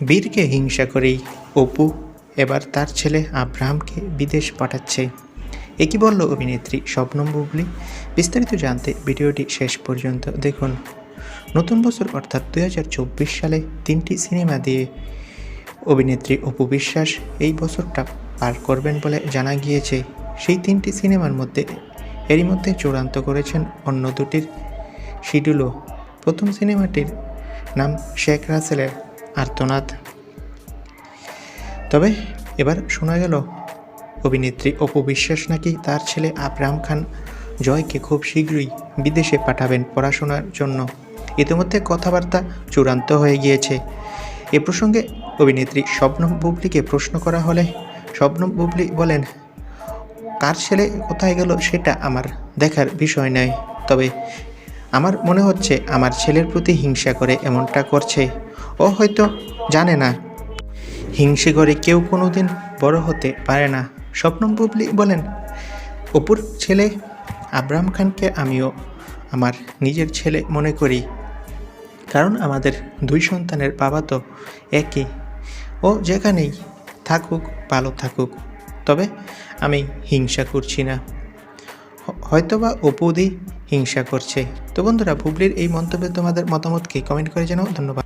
বীরকে হিংসা করেই অপু এবার তার ছেলে আব্রাহামকে বিদেশ পাঠাচ্ছে। এ একই বলল অভিনেত্রী শবনম বুবলি? বিস্তারিত জানতে ভিডিওটি শেষ পর্যন্ত দেখুন। নতুন বছর অর্থাৎ দু হাজার চব্বিশ সালে তিনটি সিনেমা দিয়ে অভিনেত্রী অপু বিশ্বাস এই বছরটা পার করবেন বলে জানা গিয়েছে। সেই তিনটি সিনেমার মধ্যে এরই মধ্যে চূড়ান্ত করেছেন অন্য দুটির শিডিউলও। প্রথম সিনেমাটির নাম শেখ রাসেলের আর্তনাদ। তবে এবার শোনা গেল, অভিনেত্রী অপু বিশ্বাস নাকি তার ছেলে আবরাম খান জয়কে খুব শীঘ্রই বিদেশে পাঠাবেন পড়াশোনার জন্য। ইতিমধ্যে কথাবার্তা চূড়ান্ত হয়ে গিয়েছে। এ প্রসঙ্গে অভিনেত্রী স্বপ্নম বুবলিকে প্রশ্ন করা হলে স্বপ্নম বুবলি বলেন, কার ছেলে কোথায় গেল সেটা আমার দেখার বিষয় নয়। তবে আমার মনে হচ্ছে আমার ছেলের প্রতি হিংসা করে এমনটা করছে। ও হয়তো জানে না। হিংসে করে কেউ কোনো দিন বড় হতে পারে না, স্বপ্নম বুবলি বলেন। অপুর ছেলে আবরাম খানকে আমিও আমার নিজের ছেলে মনে করি। কারণ আমাদের দুই সন্তানের বাবা তো একই। ও যেখানেই থাকুক, ভালো থাকুক। তবে আমি হিংসা করছি না। হয়তোবা অপুদি হিংসা করছে। তো বন্ধুরা, বুবলির এই মন্তব্যে তোমাদের মতামতকে কমেন্ট করে জানাও। ধন্যবাদ।